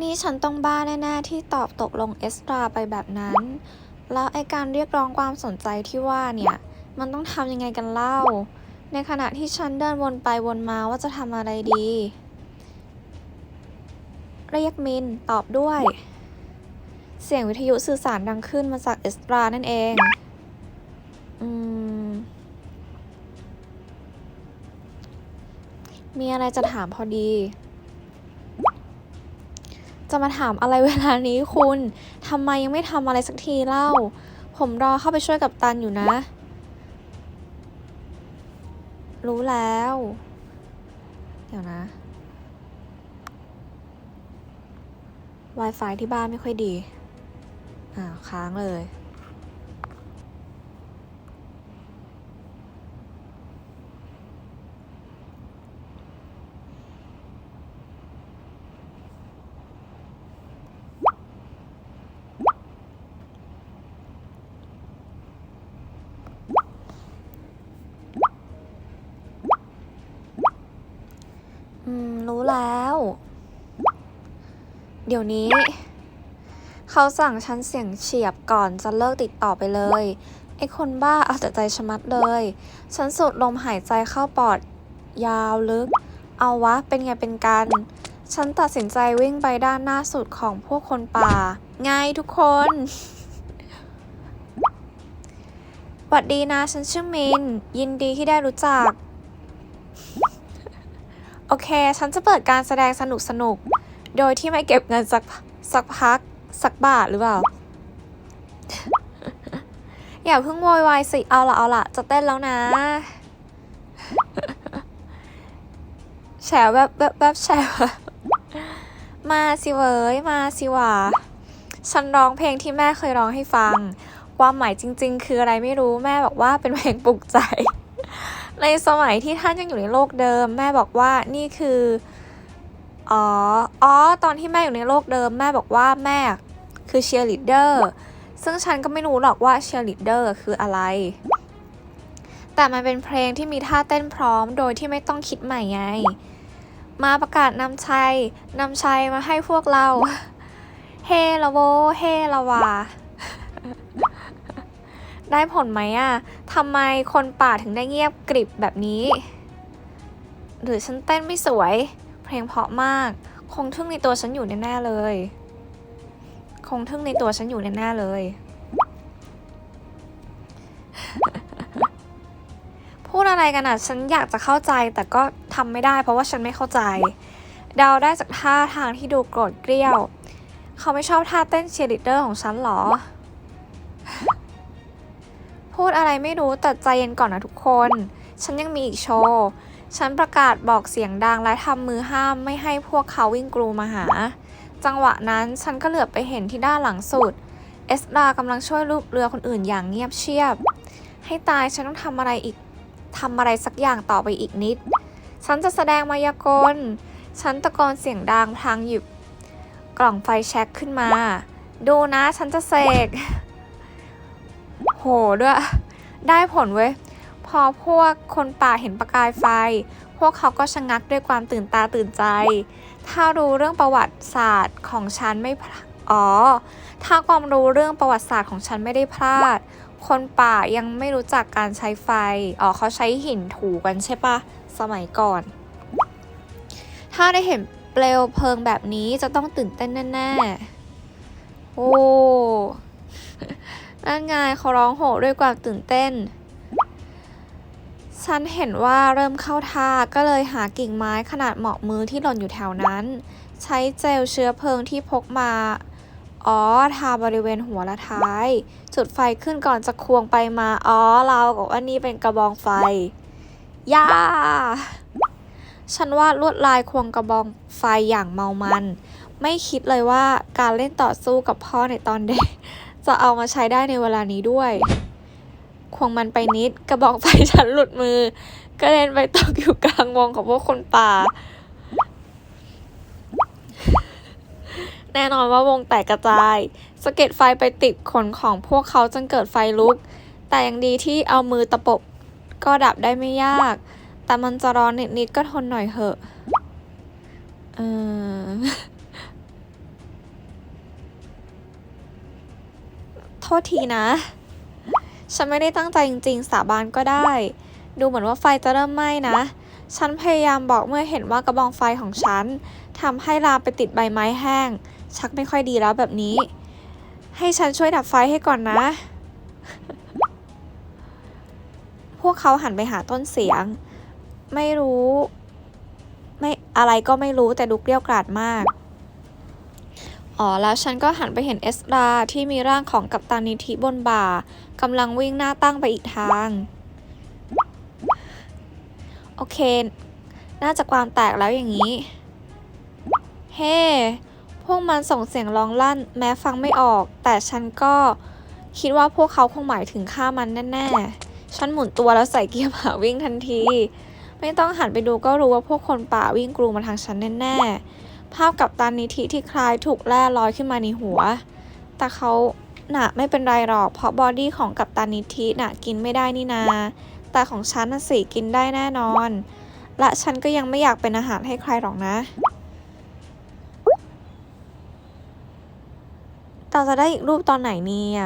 นี่ฉันต้องบ้าแน่ๆที่ตอบตกลงเอสตราไปแบบนั้น แล้วไอการเรียกร้องความสนใจที่ว่าเนี่ย มันต้องทำยังไงกันเล่า ในขณะที่ฉันเดินวนไปวนมาว่าจะทำอะไรดี เรียกมินตอบด้วย เสียงวิทยุสื่อสารดังขึ้นมาจากเอสตรานั่นเอง อืม มีอะไรจะถามพอดี จะมาถามอะไรเวลานี้คุณทำไมยังไม่ทำอะไรสักทีเล่า ผมรอเข้าไปช่วยกับตันอยู่นะ รู้แล้ว เดี๋ยวนะ Wi-Fi ที่บ้านไม่ค่อยดี อ่าค้างเลย อืม รู้แล้ว เดี๋ยวนี้ เขาสั่งฉันเสียงเฉียบก่อนจะเลิกติดต่อไปเลย ไอ้คนบ้าเอาแต่ใจชะมัดเลย ฉันสูดลมหายใจเข้าปอด ยาวลึก เอาวะ เป็นไงเป็นกัน ฉันตัดสินใจวิ่งไปด้านหน้าสุดของพวกคนป่า ไงทุกคนหวัดดีนะ ฉันชื่อมิน ยินดีที่ได้รู้จัก อเค ฉันจะเปิดการแสดงสนุกสนุก โดยที่ไม่เก็บเงินสักสักพัก สักบาทหรือเปล่า อย่าเพิ่งโวยวายสิ เอาละเอาละจะเต้นแล้วนะ แฉแบบแบบแบบแฉแบบมาสิเว้ย มาสิว่า ฉันร้องเพลงที่แม่เคยร้องให้ฟัง ความหมายจริง ๆ คืออะไรไม่รู้แม่บอกว่าเป็นเพลงปลุกใจ ในสมัยที่ท่านยังอยู่ในโลกเดิม แม่บอกว่านี่คืออ๋ออ๋อตอนที่แม่อยู่ในโลกเดิม แม่บอกว่าแม่คือเชียร์ลีดเดอร์ซึ่งฉันก็ไม่รู้หรอกว่าเชียร์ลีดเดอร์คืออะไร แต่มันเป็นเพลงที่มีท่าเต้นพร้อมโดยที่ไม่ต้องคิดใหม่ไง มาประกาศนำชัยนำชัยมาให้พวกเรา เฮละโว เฮละวา ได้ผลไหมอะ ทำไมคนป่าถึงได้เงียบกริบแบบนี้ หรือฉันเต้นไม่สวย เพลงเพราะมาก คงทึ่งในตัวฉันอยู่แน่ๆเลย คงทึ่งในตัวฉันอยู่แน่ๆเลย พูดอะไรกันอะ ฉันอยากจะเข้าใจแต่ก็ทำไม่ได้ เพราะว่าฉันไม่เข้าใจ เดาได้จากท่าทางที่ดูโกรธเกรี้ยว เขาไม่ชอบท่าเต้นเชียร์ลีดเดอร์ของฉันหรอ พูดอะไรไม่รู้แต่ใจเย็นก่อนนะทุกคน ฉันยังมีอีกโชว์ ฉันประกาศบอกเสียงดังและทำมือห้ามไม่ให้พวกเขาวิ่งกรูมาหา จังหวะนั้นฉันก็เหลือบไปเห็นที่ด้านหลังสุด เอสรากำลังช่วยลูกเรือคนอื่นอย่างเงียบเชียบ ให้ตายฉันต้องทำอะไรอีกทำอะไรสักอย่างต่อไปอีกนิด ฉันจะแสดงมายากล ฉันตะโกนเสียงดังพลางหยิบ กล่องไฟแช็กขึ้นมา ดูนะฉันจะเสก หด้วย ได้ผลเว้ย พอพวกคนป่าเห็นประกายไฟ พวกเขาก็ชะงักด้วยความตื่นตาตื่นใจ ถ้ารู้เรื่องประวัติศาสตร์ของฉันไม่พลาอ๋อ ถ้าความรู้เรื่องประวัติศาสตร์ของฉันไม่ได้พลาด คนป่ายังไม่รู้จักการใช้ไฟ อ๋อเขาใช้หินถูกันใช่ปะสมัยก่อน ถ้าได้เห็นเปลวเพลิงแบบนี้จะต้องตื่นเต้นแน่ๆ โอ้ นั่นไงเขาร้องโห่ด้วยความตื่นเต้น ฉันเห็นว่าเริ่มเข้าท่าก็เลยหากิ่งไม้ขนาดเหมาะมือที่หล่นอยู่แถวนั้น ใช้เจลเชื้อเพลิงที่พกมา อ๋อ ทาบริเวณหัวและท้าย จุดไฟขึ้นก่อนจะควงไปมา อ๋อ เรากับว่านี่เป็นกระบองไฟ ย่า ฉันวาดลวดลายควงกระบองไฟอย่างเมามัน ไม่คิดเลยว่าการเล่นต่อสู้กับพ่อในตอนเด็ก จะเอามาใช้ได้ในเวลานี้ด้วย ควงมันไปนิดกระบอกไฟฉันหลุดมือ กระเด็นไปตกอยู่กลางวงของพวกคนป่า แน่นอนว่าวงแตกกระจายสะเก็ดไฟไปติดขนของพวกเขาจนเกิดไฟลุก แต่ยังดีที่เอามือตะปบก็ดับได้ไม่ยาก แต่มันจะร้อนนิดๆก็ทนหน่อยเหอะ เออ โทษทีนะ ฉันไม่ได้ตั้งใจจริงๆ สาบานก็ได้ ดูเหมือนว่าไฟจะเริ่มไหม้นะ ฉันพยายามบอกเมื่อเห็นว่ากระบองไฟของฉันทำให้ลามไปติดใบไม้แห้ง ชักไม่ค่อยดีแล้วแบบนี้ ให้ฉันช่วยดับไฟให้ก่อนนะ พวกเขาหันไปหาต้นเสียง ไม่รู้ ไม่อะไรก็ไม่รู้แต่ดูเกลี้ยวกราดมาก อ๋อแล้วฉันก็หันไปเห็นเอสราที่มีร่างของกัปตันนิธิบนบ่ากำลังวิ่งหน้าตั้งไปอีกทาง โอเค น่าจะความแตกแล้วอย่างนี้ เฮ้พวกมันส่งเสียงร้องลั่นแม้ฟังไม่ออก แต่ฉันก็คิดว่าพวกเขาคงหมายถึงฆ่ามันแน่ๆ ฉันหมุนตัวแล้วใส่เกียร์หมาวิ่งทันที ไม่ต้องหันไปดูก็รู้ว่าพวกคนป่าวิ่งกรูมาทางฉันแน่ๆ ภาพกับตันนิธิที่คล้ายถูกแล่ลอยขึ้นมาในหัว แต่เขาหนะไม่เป็นไรหรอก เพราะบอดี้ของกัปตันนิธินะกินไม่ได้นี่นา แต่ของฉันน่ะสิกินได้แน่นอน และฉันก็ยังไม่อยากเป็นอาหารให้ใครหรอกนะ เราจะได้อีกรูปตอนไหนเนี่ย